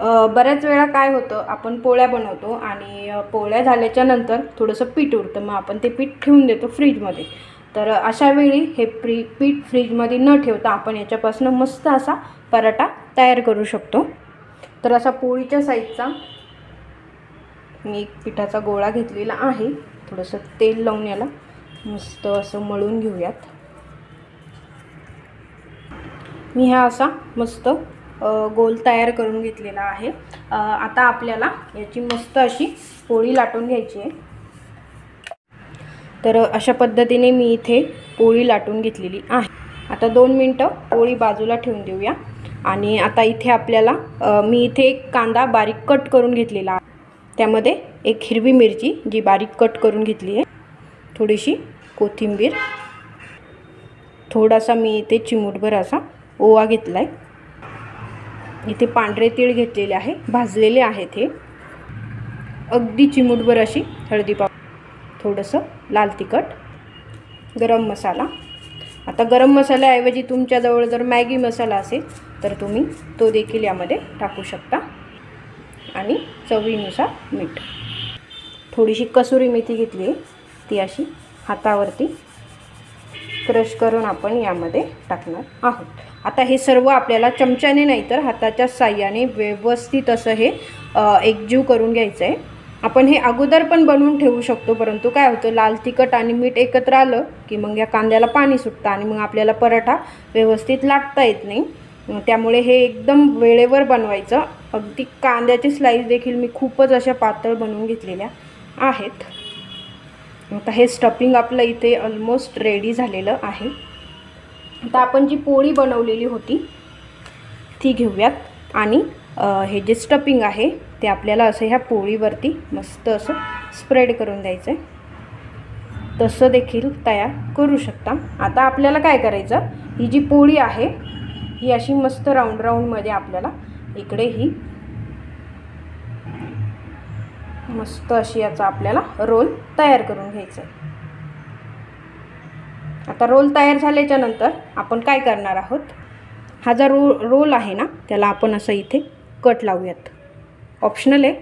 बऱ्याच वेळा काय होतं आपण पोळ्या बनवतो आणि पोळ्या झाल्याच्यानंतर थोडंसं पीठ उरतं. मग आपण ते पीठ ठेवून देतो फ्रीजमध्ये. तर अशा वेळी हे प्री पीठ फ्रीजमध्ये न ठेवता आपण याच्यापासून मस्त असा पराठा तयार करू शकतो. तर असा पोळीच्या साईजचा मी एक पिठाचा गोळा घेतलेला आहे. थोडंसं तेल लावून याला मस्त असं मळून घेऊयात. मी हा असा मस्त गोल तयार करून घेतलेला आहे. आता आपल्याला याची मस्त अशी पोळी लाटून घ्यायची आहे. तर अशा पद्धतीने मी इथे पोळी लाटून घेतलेली आहे. आता दोन मिनटं पोळी बाजूला ठेवून देऊया. आणि आता इथे आपल्याला मी इथे एक कांदा बारीक कट करून घेतलेला आहे. त्यामध्ये एक हिरवी मिरची जी बारीक कट करून घेतली आहे. थोडीशी कोथिंबीर. थोडासा मी इथे चिमूटभर असा ओवा घेतला आहे इथे पांढरे तीळ घेतलेले आहे भाजलेले आहेत हे. अगदी चिमूटभर अशी हळदी पाव थोडंसं लाल तिखट गरम मसाला. आता गरम मसाल्याऐवजी तुमच्याजवळ जर मॅगी मसाला असेल तर तुम्ही तो देखील यामध्ये टाकू शकता. आणि चवीनुसार मीठ. थोडीशी कसुरी मेथी घेतली आहे ती अशी हातावरती क्रश करून आपण यामध्ये टाकणार आहोत. आता हे सर्व आपल्याला चमच्याने नाही तर हाताच्या साह्याने व्यवस्थित असं हे एकजीव करून घ्यायचं आहे आपण हे अगोदर पण बनवून ठेवू शकतो परंतु काय होतं लाल तिखट आणि मीठ एकत्र आलं की मग या कांद्याला पाणी सुटतं आणि मग आपल्याला पराठा व्यवस्थित लाटता येत नाही. त्यामुळे हे एकदम वेळेवर बनवायचं. अगदी कांद्याची स्लाईस देखील मी खूपच अशा पातळ बनवून घेतलेल्या आहेत. आता हे स्टफिंग आपलं इथे ऑलमोस्ट रेडी झालेलं आहे. आता आपण जी पोळी बनवलेली होती ती घेऊयात. आणि हे जे स्टपिंग आहे ते आपल्याला असं ह्या पोळीवरती मस्त असं स्प्रेड करून द्यायचं आहे तसं देखील तयार करू शकता. आता आपल्याला काय करायचं ही जी पोळी आहे ही अशी मस्त राऊंड राऊंडमध्ये आपल्याला इकडे ही मस्त अशी याचा आपल्याला रोल तयार करून घ्यायचा आहे आता रोल तयार झाल्याच्यानंतर आपण काय करणार आहोत? हा जो रो रोल आहे ना त्याला आपण असं इथे कट लावूयात. ऑप्शनल आहे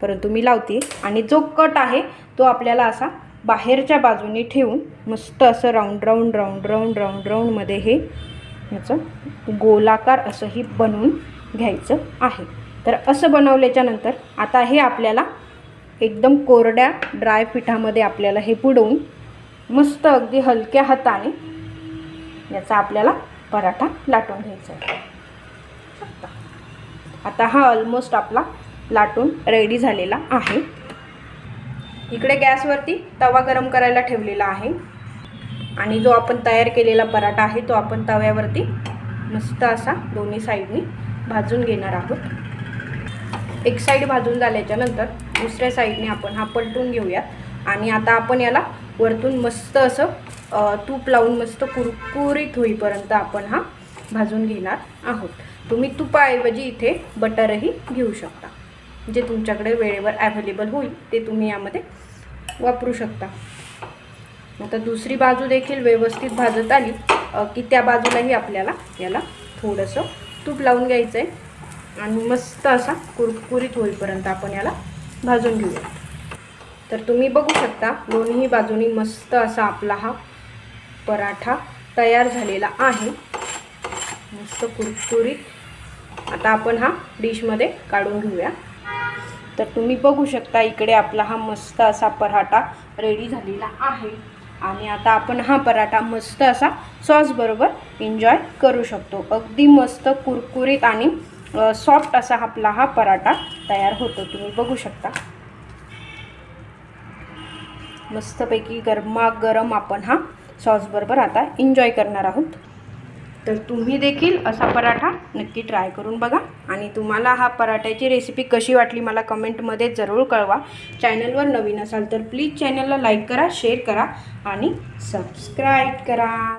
परंतु मी लावते आणि जो कट आहे तो आपल्याला असा बाहेरच्या बाजूने ठेवून मस्त असं round round round round round राऊंडमध्ये हे याचं गोलाकार असंही बनवून घ्यायचं आहे. तर असं बनवल्याच्या नंतर आता हे आपल्याला एकदम कोरड्या ड्राय पिठामध्ये आपल्याला हे बुडवून मस्त अगदी हलक्या हाताने याचा आपल्याला पराठा लाटून घ्यायचा आहे. आता हा ऑलमोस्ट आपला लाटून रेडी झालेला आहे. इकडे गॅसवरती तवा गरम करायला ठेवलेला आहे. आणि जो आपण तयार केलेला पराठा आहे तो आपण तव्यावरती मस्त असा दोन्ही साईडनी भाजून घेणार आहोत. एक साईड भाजून झाल्याच्यानंतर दुसऱ्या साईडने आपण हा पलटून घेऊयात. आणि आता आपण याला वरतून मस्त असं तूप लावून मस्त कुरकुरीत होईपर्यंत आपण हा भाजून घेणार आहोत. तुम्ही तुपाऐवजी इथे बटरही घेऊ शकता. जे तुमच्याकडे वेळेवर ॲव्हेलेबल होईल ते तुम्ही यामध्ये वापरू शकता. आता दुसरी बाजू देखील व्यवस्थित भाजत आली की त्या बाजूलाही आपल्याला याला थोडंसं तूप लावून घ्यायचं आहे आणि मस्त असा कुरकुरीत होईपर्यंत आपण याला भाजून घेऊया तर तुम्ही बघू शकता दोन्ही बाजूनी मस्त असा आपला हा पराठा तयार झालेला आहे. मस्त कुरकुरीत. आता आपण हा डिशमध्ये काढून घेऊया. तर तुम्ही बघू शकता इकडे आपला हा मस्त असा पराठा रेडी झालेला आहे. आणि आता आपण हा पराठा मस्त असा सॉसबरोबर एन्जॉय करू शकतो. अगदी मस्त कुरकुरीत आणि सॉफ्ट असा आपला हा पराठा तयार होतो. तुम्ही बघू शकता. मस्तपैकी गरमागरम आपण हा सॉसबरोबर आता एन्जॉय करणार आहोत. तर तुम्ही देखील असा पराठा नक्की ट्राय करून बघा. आणि तुम्हाला हा पराठ्याची रेसिपी कशी वाटली मला कमेंटमध्ये जरूर कळवा. चॅनलवर नवीन असाल तर प्लीज चॅनलला लाईक करा शेअर करा आणि सबस्क्राईब करा.